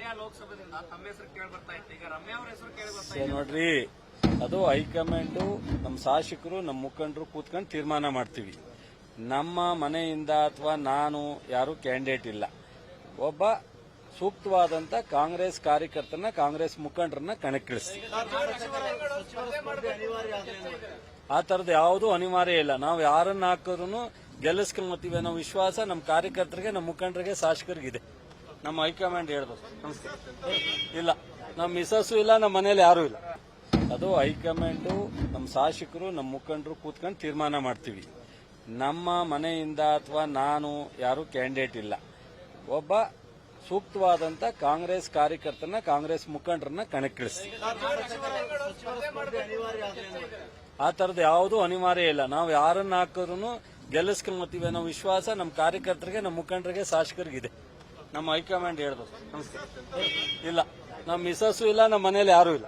ಮಂಡ್ಯ ಲೋಕಸಭೆಯಿಂದ ತಮ್ಮ ಹೆಸರು ಕೇಳಿ ಬರ್ತಾ ಇತ್ತು. ಈಗ ರಮ್ಯಾ ಅವ್ರ ಹೆಸರು ಕೇಳಿ ಬರ್ತಾ ಸೊ ನೋಡ್ರಿ ಅದು ಹೈಕಮಾಂಡು ನಮ್ಮ ಶಾಸಕರು ನಮ್ಮ ಮುಖಂಡರು ಕೂತ್ಕೊಂಡು ತೀರ್ಮಾನ ಮಾಡ್ತೀವಿ. ನಮ್ಮ ಮನೆಯಿಂದ ಅಥವಾ ನಾನು ಯಾರು ಕ್ಯಾಂಡಿಡೇಟ್ ಇಲ್ಲ. ಒಬ್ಬ ಸೂಕ್ತವಾದಂತ ಕಾಂಗ್ರೆಸ್ ಕಾರ್ಯಕರ್ತನ ಕಾಂಗ್ರೆಸ್ ಮುಖಂಡರನ್ನ ಕಣಕ್ಕಿಳಿಸಿ. ಆ ತರದ ಯಾವುದು ಅನಿವಾರ್ಯ ಇಲ್ಲ. ನಾವು ಯಾರನ್ನ ಹಾಕಿದ್ರು ಗೆಲ್ಲಿಸ್ಕೊಂಬತ್ತೀವಿ ಅನ್ನೋ ವಿಶ್ವಾಸ ನಮ್ಮ ಕಾರ್ಯಕರ್ತರಿಗೆ ನಮ್ಮ ಮುಖಂಡರಿಗೆ ಶಾಸಕರಿಗಿದೆ. ನಮ್ಮ ಹೈಕಮಾಂಡ್ ಹೇಳ್ದು. ನಮಸ್ಕಾರ ಇಲ್ಲ ನಮ್ಮ ಮಿಸಸ್ಸು ಇಲ್ಲ ನಮ್ಮ ಮನೇಲಿ ಯಾರೂ ಇಲ್ಲ. ಅದು ಹೈಕಮಾಂಡು ನಮ್ಮ ಶಾಸಕರು ನಮ್ಮ ಮುಖಂಡರು ಕೂತ್ಕೊಂಡು ತೀರ್ಮಾನ ಮಾಡ್ತೀವಿ. ನಮ್ಮ ಮನೆಯಿಂದ ಅಥವಾ ನಾನು ಯಾರು ಕ್ಯಾಂಡಿಡೇಟ್ ಇಲ್ಲ. ಒಬ್ಬ ಸೂಕ್ತವಾದಂತ ಕಾಂಗ್ರೆಸ್ ಕಾರ್ಯಕರ್ತನ ಕಾಂಗ್ರೆಸ್ ಮುಖಂಡರನ್ನ ಕಣಕ್ಕಿಳಿಸಿ. ಆ ತರದ ಯಾವುದು ಅನಿವಾರ್ಯ ಇಲ್ಲ. ನಾವು ಯಾರನ್ನ ಹಾಕಿದ್ರು ಗೆಲ್ಲಿಸ್ಕೊಂಬತ್ತೀವಿ ಅನ್ನೋ ವಿಶ್ವಾಸ ನಮ್ಮ ಕಾರ್ಯಕರ್ತರಿಗೆ ನಮ್ಮ ಮುಖಂಡರಿಗೆ, ಶಾಸಕರಿಗಿದೆ. ನಮ್ಮ ಹೈಕಮಾಂಡ್ ಹೇಳ್ದು ನಮಸ್ತೆ. ಇಲ್ಲ ನಮ್ಮ ಮಿಸಸ್ಸು ಇಲ್ಲ ನಮ್ಮ ಮನೇಲಿ ಯಾರೂ ಇಲ್ಲ.